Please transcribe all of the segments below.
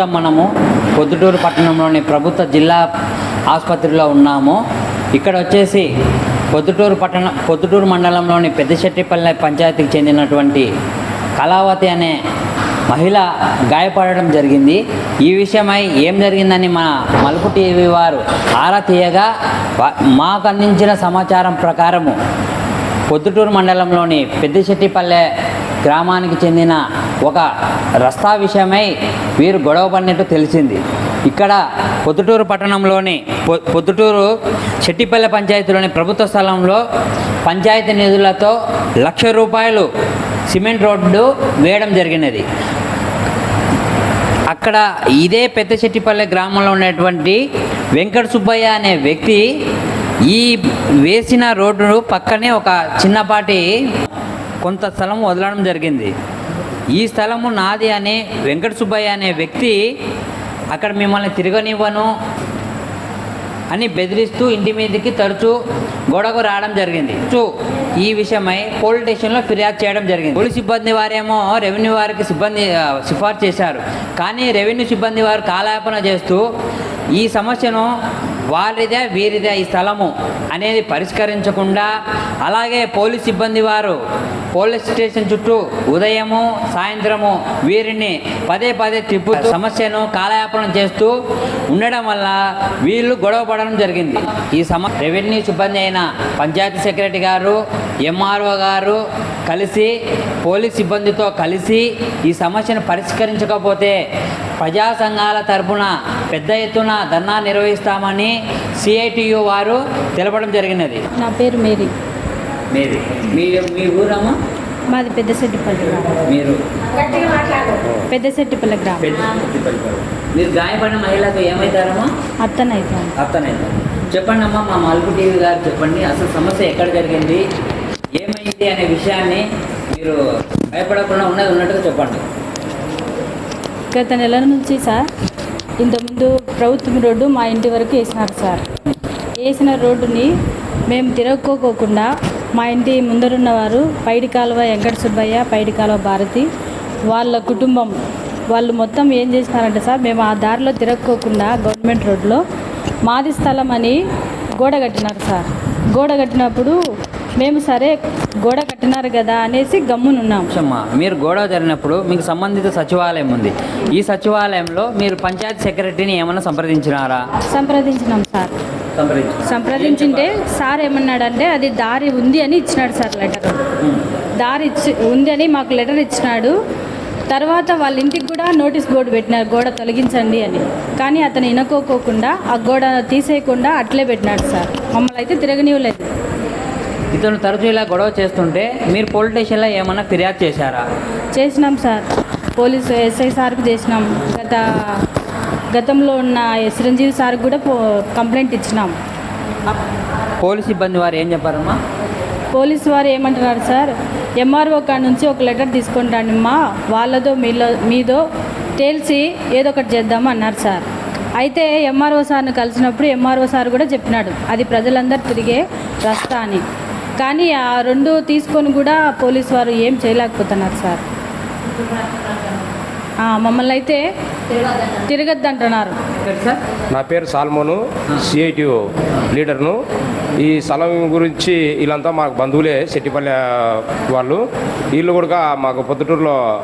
ప్రస్తుతం మనము పొద్దుటూరు పట్టణంలోని ప్రభుత్వ జిల్లా ఆసుపత్రిలో ఉన్నాము. ఇక్కడ వచ్చేసి పొద్దుటూరు పట్టణ పొద్దుటూరు మండలంలోని పెద్దశెట్టిపల్లె పంచాయతీకి చెందినటువంటి కళావతి అనే మహిళ గాయపడడం జరిగింది. ఈ విషయమై ఏం జరిగిందని మా మలుపు టీవీ వారు ఆరా తీయగా మాకు అందించిన సమాచారం ప్రకారము పొద్దుటూరు మండలంలోని పెద్దశెట్టిపల్లె గ్రామానికి చెందిన ఒక రస్తా విషయమై వీరు గొడవ పడినట్టు తెలిసింది. ఇక్కడ పొద్దుటూరు పట్టణంలోని పొ- పొద్దుటూరు చెట్టిపల్లె పంచాయతీలోని ప్రభుత్వ స్థలంలో పంచాయతీ నిధులతో లక్ష రూపాయలు సిమెంట్ రోడ్డు వేయడం జరిగినది. అక్కడ ఇదే పెద్ద చెట్టిపల్లె గ్రామంలో ఉన్నటువంటి వెంకట సుబ్బయ్య అనే వ్యక్తి ఈ వేసిన రోడ్డు పక్కనే ఒక చిన్నపాటి కొంత స్థలం వదలడం జరిగింది. ఈ స్థలము నాది అనే వెంకట సుబ్బయ్య అనే వ్యక్తి అక్కడ మిమ్మల్ని తిరగనివ్వను అని బెదిరిస్తూ ఇంటి మీదకి తరచూ గొడవకు రావడం జరిగింది. సో ఈ విషయమై పోలీస్ స్టేషన్లో ఫిర్యాదు చేయడం జరిగింది. పోలీస్ సిబ్బంది వారేమో రెవెన్యూ వారికి సిబ్బంది సిఫార్సు చేశారు. కానీ రెవెన్యూ సిబ్బంది వారు కాలాపన చేస్తూ ఈ సమస్యను వారిదే వీరిదే ఈ స్థలము అనేది పరిష్కరించకుండా అలాగే పోలీస్ సిబ్బంది వారు పోలీస్ స్టేషన్ చుట్టూ ఉదయము సాయంత్రము వీరిని పదే పదే తిప్పు సమస్యను కాలయాపన చేస్తూ ఉండడం వల్ల వీళ్ళు గొడవ పడడం జరిగింది. ఈ సమ రెవెన్యూ సిబ్బంది అయిన పంచాయతీ సెక్రటరీ గారు ఎంఆర్ఓ గారు కలిసి పోలీస్ సిబ్బందితో కలిసి ఈ సమస్యను పరిష్కరించకపోతే ప్రజా సంఘాల తరపున పెద్ద ఎత్తున ధర్నా నిర్వహిస్తామని సిఐటియు వారు తెలపడం జరిగినది. నా పేరు మేరీ. మీది మీ మీ ఊరమ్మా? మాది పెద్దశెట్టిపల్లి గ్రామం మీరు పెద్దశెట్టిపల్లి గ్రామం. పెద్ద మీరు గాయపడిన మహిళకు ఏమవుతారమ్మా అత్తనైతాను. అర్థమైంది చెప్పండి అమ్మా మా మలుపు టీవీ గారు చెప్పండి అసలు సమస్య ఎక్కడ జరిగింది? ఏమైంది అనే విషయాన్ని మీరు భయపడకుండా ఉన్నది ఉన్నట్టుగా చెప్పండి. గత నెల నుంచి సార్ ఇంతకుముందు ప్రభుత్వం రోడ్డు మా ఇంటి వరకు వేసినారు సార్. వేసిన రోడ్డుని మేము తిరగకోకోకుండా మా ఇంటి ముందరున్న వారు పైడి కాలువ వెంకట సుబ్బయ్య పైడి కాలువ భారతి వాళ్ళ కుటుంబం వాళ్ళు మొత్తం ఏం చేసినారంటే సార్ మేము ఆ దారిలో తిరగకోకుండా గవర్నమెంట్ రోడ్లో మాది స్థలం అని గోడ కట్టినారు సార్. గోడ కట్టినప్పుడు మేము సరే గోడ కట్టినారు కదా అనేసి గమ్మునున్నాం. అమ్మా మీరు గొడవ జరిగినప్పుడు మీకు సంబంధిత సచివాలయం ఉంది. ఈ సచివాలయంలో మీరు పంచాయతీ సెక్రటరీని ఏమైనా సంప్రదించినారా? సంప్రదించినాం సార్. సంప్రదించింటే సార్ ఏమన్నాడంటే అది దారి ఉంది అని ఇచ్చినాడు సార్ లెటర్. దారి ఇచ్చి ఉంది అని మాకు లెటర్ ఇచ్చినాడు. తర్వాత వాళ్ళ ఇంటికి కూడా నోటీస్ బోర్డు పెట్టినారు గోడ తొలగించండి అని. కానీ అతను వినుకోకోకుండా ఆ గోడ తీసేయకుండా అట్లే పెట్టినాడు సార్. మమ్మల్ని అయితే తిరగనివ్వలేదు. ఇతను తరచూ ఇలా గొడవ చేస్తుంటే మీరు పోలీస్ స్టేషన్లో ఏమైనా ఫిర్యాదు చేశారా? చేసినాం సార్. పోలీసు ఎస్ఐ సార్కి చేసినాం. గత గతంలో ఉన్న చిరంజీవి సార్కి కూడా కంప్లైంట్ ఇచ్చినాం. పోలీస్ సిబ్బంది వారు ఏం చెప్పారమ్మా? పోలీసు వారు ఏమంటున్నారు సార్ ఎంఆర్ఓ కాడ నుంచి ఒక లెటర్ అమ్మా వాళ్ళదో మీలో మీదో తేల్చి ఏదో ఒకటి చేద్దాము అన్నారు సార్. అయితే ఎంఆర్ఓ సార్ని కలిసినప్పుడు ఎంఆర్ఓ సార్ కూడా చెప్పినాడు అది ప్రజలందరూ తిరిగే రస్తా అని. కానీ ఆ రెండు తీసుకొని కూడా పోలీసు వారు ఏం చేయలేకపోతున్నారు సార్. మమ్మల్ని అయితే తిరగద్దంటున్నారు. నా పేరు సాల్మోను సిఐటిఓ లీడర్ను. ఈ స్థలం గురించి వీళ్ళంతా మాకు బంధువులే శెట్టిపల్లె వాళ్ళు. వీళ్ళు కూడా మాకు పొద్దుటూరులో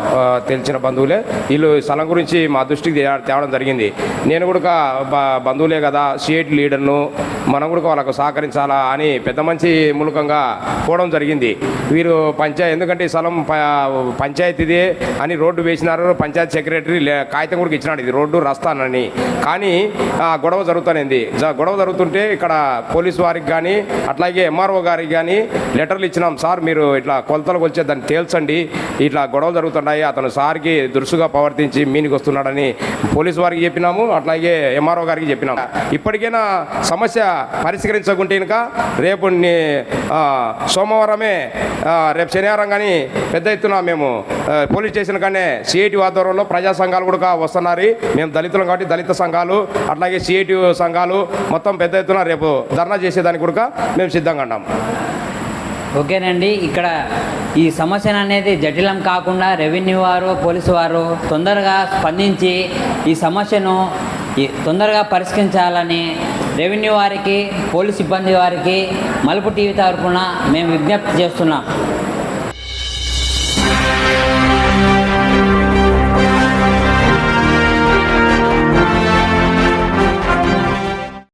తెలిసిన బంధువులే. వీళ్ళు స్థలం గురించి మా దృష్టికి తేవడం జరిగింది. నేను కూడా బంధువులే కదా సిఐటి లీడర్ను. మనం కూడా వాళ్ళకు సహకరించాలా అని పెద్ద మంచి మూలకంగా పోవడం జరిగింది. వీరు పంచాయతీ ఎందుకంటే ఈ స్థలం ప- పంచాయతీదే అని రోడ్డు వేసినారు. పంచాయతీ సెక్రటరీ లే- కాగితం కూడా ఇచ్చినాడు. ఇది రోడ్డు రస్తానని కానీ గొడవ జరుగుతానేది జ- గొడవ జరుగుతుంటే ఇక్కడ పోలీసు వారికి కానీ అట్లాగే ఎంఆర్ఓ గారికి కానీ లెటర్లు ఇచ్చినాం. సార్ మీరు ఇట్లా కొలతలు కొలిచే దాన్ని తేల్చండి. ఇట్లా గొడవలు జరుగుతున్నాయి. అతను సార్కి దురుసుగా ప్రవర్తించి మీనికి వస్తున్నాడని పోలీసు వారికి చెప్పినాము. అట్లాగే ఎంఆర్ఓ గారికి చెప్పినాము. ఇప్పటికైనా సమస్య పరిష్కరించకుంటే ఇంకా రేపు సోమవారమే రేపు శనివారం కానీ పెద్ద ఎత్తున మేము పోలీస్ స్టేషన్ కానీ సిఐటి ఆధ్వర్యంలో ప్రజా సంఘాలు కూడా వస్తున్నారు మేము దళితులం కాబట్టి దళిత సంఘాలు అట్లాగే సిఐటి సంఘాలు మొత్తం పెద్ద ఎత్తున రేపు ధర్నా చేసేదానికి కూడా మేము సిద్ధంగా ఉన్నాం. ఓకేనండి ఇక్కడ ఈ సమస్యను అనేది జటిలం కాకుండా రెవెన్యూ వారు పోలీసు వారు తొందరగా స్పందించి ఈ సమస్యను ఈ- తొందరగా పరిష్కరించాలని రెవెన్యూ వారికి పోలీస్ సిబ్బంది వారికి మలుపు టీవీ తరఫున మేము విజ్ఞప్తి చేస్తున్నాం.